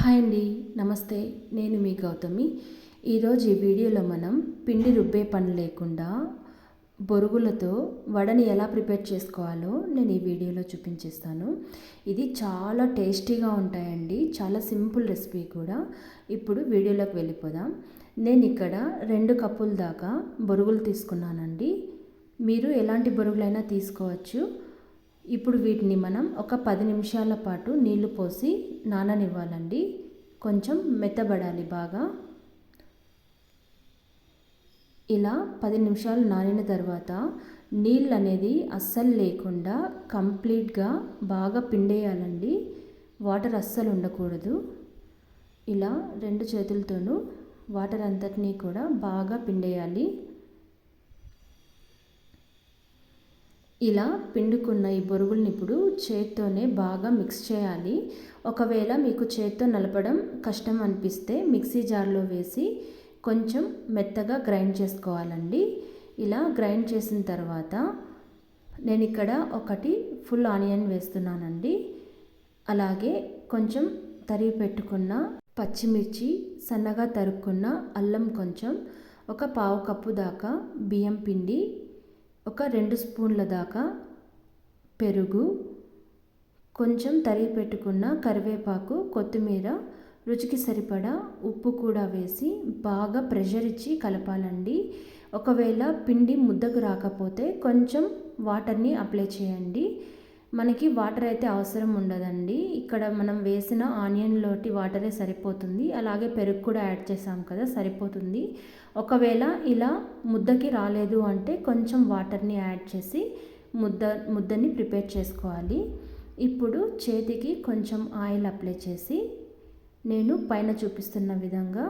Hi అండి నమస్తే. నేను మీ గౌతమి. ఈరోజు ఈ వీడియోలో మనం పిండి రుబ్బే పని లేకుండా బొరుగులతో వడని ఎలా ప్రిపేర్ చేసుకోవాలో నేను ఈ వీడియోలో చూపించేస్తాను. ఇది చాలా టేస్టీగా ఉంటాయండి. చాలా సింపుల్ రెసిపీ కూడా. ఇప్పుడు వీడియోలోకి వెళ్ళిపోదాం. నేను ఇక్కడ రెండు కప్పుల దాకా బొరుగులు తీసుకున్నానండి. మీరు ఎలాంటి బొరుగులైనా తీసుకోవచ్చు. ఇప్పుడు వీటిని మనం ఒక పది నిమిషాల పాటు నీళ్ళు పోసి నాననివ్వాలండి. కొంచెం మెత్తబడాలి బాగా. ఇలా పది నిమిషాలు నానిన తర్వాత నీళ్ళు అనేది అస్సలు లేకుండా కంప్లీట్గా బాగా పిండేయాలండి. వాటర్ అస్సలు ఉండకూడదు. ఇలా రెండు చేతులతోనూ వాటర్ అంతటినీ కూడా బాగా పిండేయాలి. ఇలా పిండుకున్న ఈ బొరుగుల్ని ఇప్పుడు చేత్తోనే బాగా మిక్స్ చేయాలి. ఒకవేళ మీకు చేత్తో నలపడం కష్టం అనిపిస్తే మిక్సీ జార్లో వేసి కొంచెం మెత్తగా గ్రైండ్ చేసుకోవాలండి. ఇలా గ్రైండ్ చేసిన తర్వాత నేను ఇక్కడ ఒకటి ఫుల్ ఆనియన్ వేస్తున్నానండి. అలాగే కొంచెం తరిగి పెట్టుకున్న పచ్చిమిర్చి సన్నగా తరుక్కున్న అల్లం కొంచెం ఒక పావు కప్పు దాకా బియ్యం పిండి ఒక రెండు స్పూన్ల దాకా పెరుగు కొంచెం తరిగి పెట్టుకున్న కరివేపాకు కొత్తిమీర రుచికి సరిపడా ఉప్పు కూడా వేసి బాగా ప్రెషర్ ఇచ్చి కలపాలండి. ఒకవేళ పిండి ముద్దకు రాకపోతే కొంచెం వాటర్ని అప్లై చేయండి. మనకి వాటర్ అయితే అవసరం ఉండదండి. ఇక్కడ మనం వేసిన ఆనియన్లోటి వాటరే సరిపోతుంది. అలాగే పెరుగు కూడా యాడ్ చేసాం కదా సరిపోతుంది. ఒకవేళ ఇలా ముద్దకి రాలేదు అంటే కొంచెం వాటర్ని యాడ్ చేసి ముద్ద ముద్దని ప్రిపేర్ చేసుకోవాలి. ఇప్పుడు చేతికి కొంచెం ఆయిల్ అప్లై చేసి నేను పైన చూపిస్తున్న విధంగా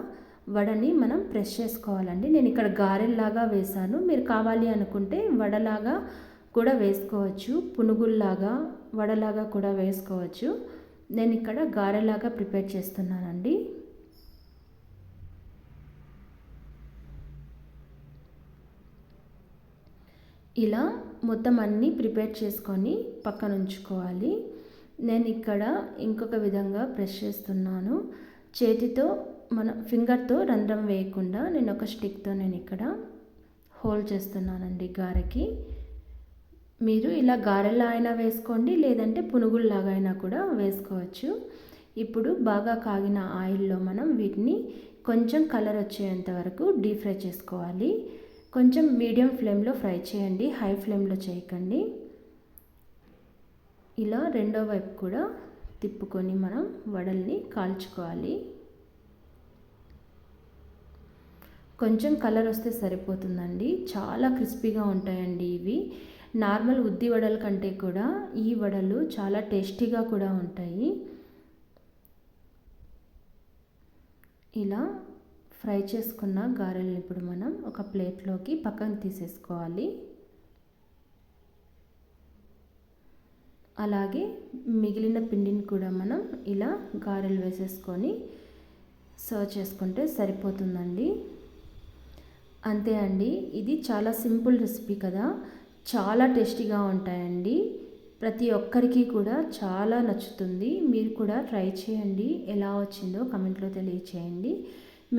వడని మనం ప్రెస్ చేసుకోవాలండి. నేను ఇక్కడ గారెల్లాగా వేసాను మీరు కావాలి అనుకుంటే వడలాగా కూడా వేసుకోవచ్చు. పునుగుల్లాగా వడలాగా కూడా వేసుకోవచ్చు. నేను ఇక్కడ గారెలాగా ప్రిపేర్ చేస్తున్నానండి. ఇలా మొత్తం అన్నీ ప్రిపేర్ చేసుకొని పక్కన ఉంచుకోవాలి. నేను ఇక్కడ ఇంకొక విధంగా ప్రెస్ చేస్తున్నాను. చేతితో మన ఫింగర్తో రంధ్రం వేయకుండా నేను ఒక స్టిక్తో నేను ఇక్కడ హోల్డ్ చేస్తున్నానండి గారెకి. మీరు ఇలా గారెలా అయినా వేసుకోండి లేదంటే పునుగుల్లాగా అయినా కూడా వేసుకోవచ్చు. ఇప్పుడు బాగా కాగిన ఆయిల్లో మనం వీటిని కొంచెం కలర్ వచ్చేంత వరకు డీప్ ఫ్రై చేసుకోవాలి. కొంచెం మీడియం ఫ్లేమ్లో ఫ్రై చేయండి హై ఫ్లేమ్లో చేయకండి. ఇలా రెండో వైపు కూడా తిప్పుకొని మనం వడల్ని కాల్చుకోవాలి. కొంచెం కలర్ వస్తే సరిపోతుందండి. చాలా క్రిస్పీగా ఉంటాయండి ఇవి. నార్మల్ ఉద్ది వడల కంటే కూడా ఈ వడలు చాలా టేస్టీగా కూడా ఉంటాయి. ఇలా ఫ్రై చేసుకున్న గారెలను ఇప్పుడు మనం ఒక ప్లేట్లోకి పక్కన తీసేసుకోవాలి. అలాగే మిగిలిన పిండిని కూడా మనం ఇలా గారెలు వేసేసుకొని సర్వ్ చేసుకుంటే సరిపోతుందండి. అంతే అండి ఇది చాలా సింపుల్ రెసిపీ కదా. చాలా టేస్టీగా ఉంటాయండి. ప్రతి ఒక్కరికి కూడా చాలా నచ్చుతుంది. మీరు కూడా ట్రై చేయండి. ఎలా వచ్చిందో కమెంట్లో తెలియచేయండి.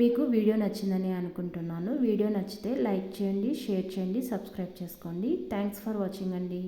మీకు వీడియో నచ్చిందని అనుకుంటున్నాను. వీడియో నచ్చితే లైక్ చేయండి షేర్ చేయండి సబ్స్క్రైబ్ చేసుకోండి. థ్యాంక్స్ ఫర్ వాచింగ్ అండి.